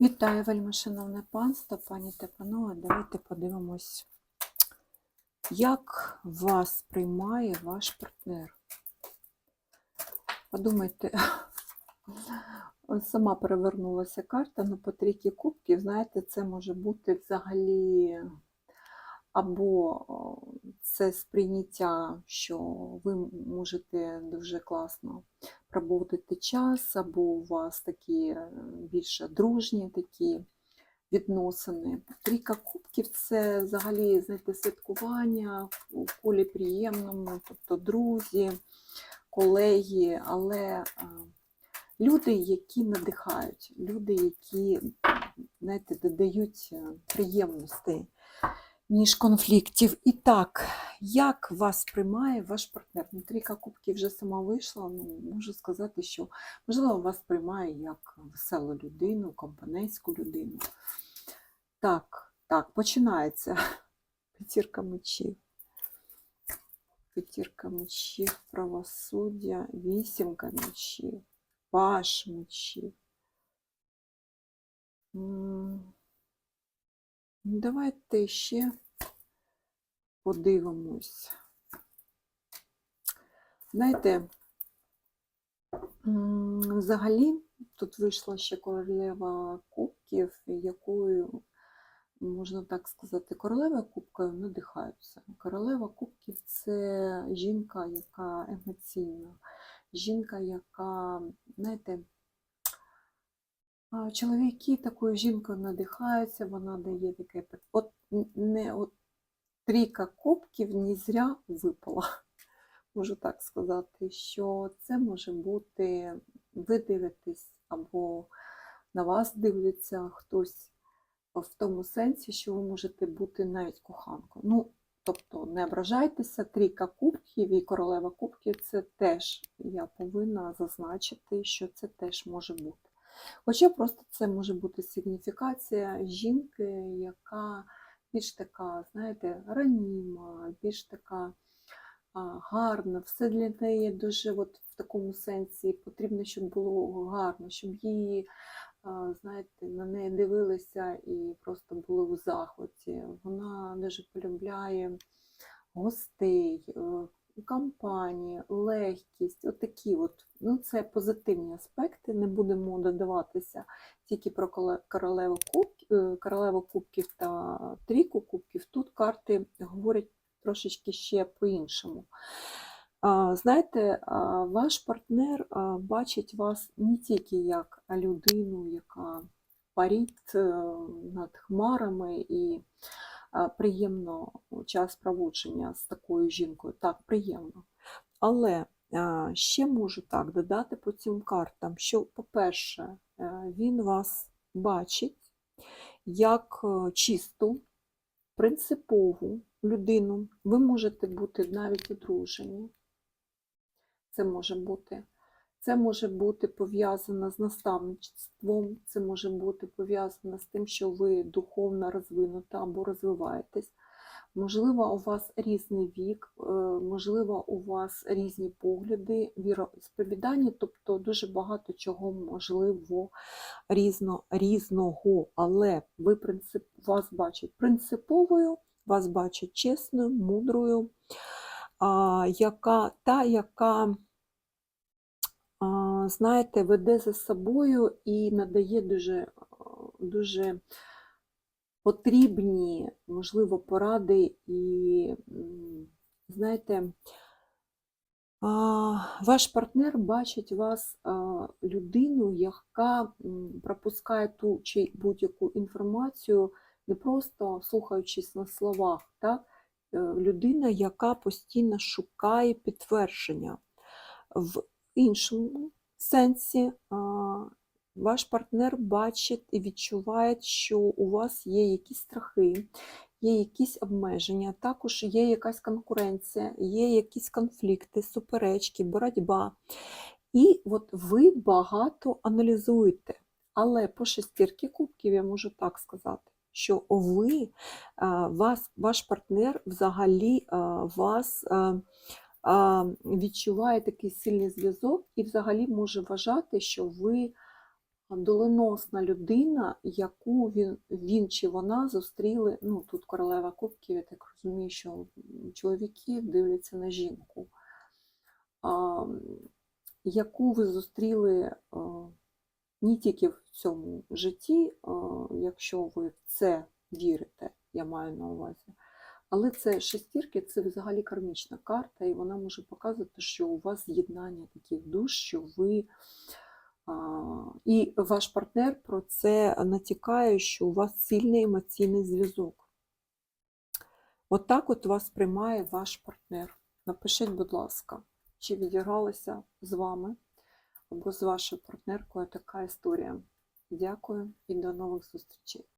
Вітаю, вельми шановне панство, пані та панове. Давайте подивимось, як вас приймає ваш партнер. Подумайте, сама перевернулася карта, але по трійки кубків, знаєте, це може бути взагалі або це сприйняття, що ви можете дуже класно проводити час, або у вас такі е, більше дружні такі відносини. Трійка кубків це взагалі знаєте, святкування у колі приємному, тобто друзі, колеги, але е, люди, які надихають, люди, які знаєте, додають е, приємностей ніж конфліктів. І так, як вас приймає ваш партнер? Ну, трійка кубків вже сама вийшла. Ну, можу сказати, що можливо вас приймає як веселу людину, компанейську людину. Так, так, починається п'ятірка мечів. П'ятірка мечів, правосуддя, вісімка мечів, паш мечів. Ну, Давайте ще подивимось. Знаєте, взагалі тут вийшла ще королева кубків, якою, можна так сказати, королева кубкою надихаються. Королева кубків це жінка, яка емоційна, жінка, яка, знаєте, Чоловіки такою жінкою надихаються, вона дає таке. От не от трійка кубків не зря випала. Можу так сказати, що це може бути, ви дивитесь або на вас дивиться хтось в тому сенсі, що ви можете бути навіть коханкою. Ну, тобто не ображайтеся, трійка кубків і королева кубків це теж я повинна зазначити, що це теж може бути. Хоча просто це може бути сигніфікація жінки, яка більш така, знаєте, раніма, більш така гарна, все для неї дуже от в такому сенсі потрібно, щоб було гарно, щоб її, знаєте, на неї дивилися і просто були у захваті. Вона дуже полюбляє гостей, е, компанії, легкість, отакі от, ну це позитивні аспекти, не будемо додаватися тільки про королеву кубків, королеву кубків та трійку кубків. Тут карти говорять трошечки ще по-іншому. Знаєте, ваш партнер бачить вас не тільки як людину, яка парить е, над хмарами і приємно час проводження з такою жінкою. Так, приємно. Але ще можу так додати по цим картам, що, по-перше, е, він вас бачить як е, чисту, принципову людину. Ви можете бути навіть одружені. Це може бути. Це може бути пов'язано з наставництвом, це може бути пов'язано з тим, що ви духовно розвинута або розвиваєтесь. Можливо, у вас різний вік, е, можливо, у вас різні погляди, віросповідання, тобто дуже багато чого можливо різно, різного, але ви принцип, вас бачать принциповою, вас бачать чесною, мудрою, а, яка, та, яка, знаєте, веде за собою і надає дуже, дуже потрібні, можливо, поради і, знаєте, Ваш партнер бачить вас людину, яка пропускає ту чи будь-яку інформацію, не просто слухаючись на словах, так? Е, людина, яка постійно шукає підтвердження. В іншому сенсі ваш партнер бачить і відчуває, що у вас є якісь страхи, є якісь обмеження, також є якась конкуренція, є якісь конфлікти, суперечки, боротьба. І от ви багато аналізуєте. Але по шестірки кубків я можу так сказати, що ви, вас, ваш партнер взагалі вас відчуває такий сильний зв'язок і взагалі може вважати, що ви доленосна людина, яку він, він чи вона зустріли. Ну, тут королева кубків, я так розумію, що чоловіки дивляться на жінку, а, яку ви зустріли не тільки в цьому житті, якщо ви в це вірите, я маю на увазі. Але це шестірки, це взагалі кармічна карта, і вона може показувати, що у вас з'єднання таких душ, що ви. А, І ваш партнер про це натякає, що у вас сильний емоційний зв'язок. Отак от вас приймає ваш партнер. Напишіть, будь ласка, чи відігралася з вами або з вашою партнеркою така історія. Дякую і до нових зустрічей.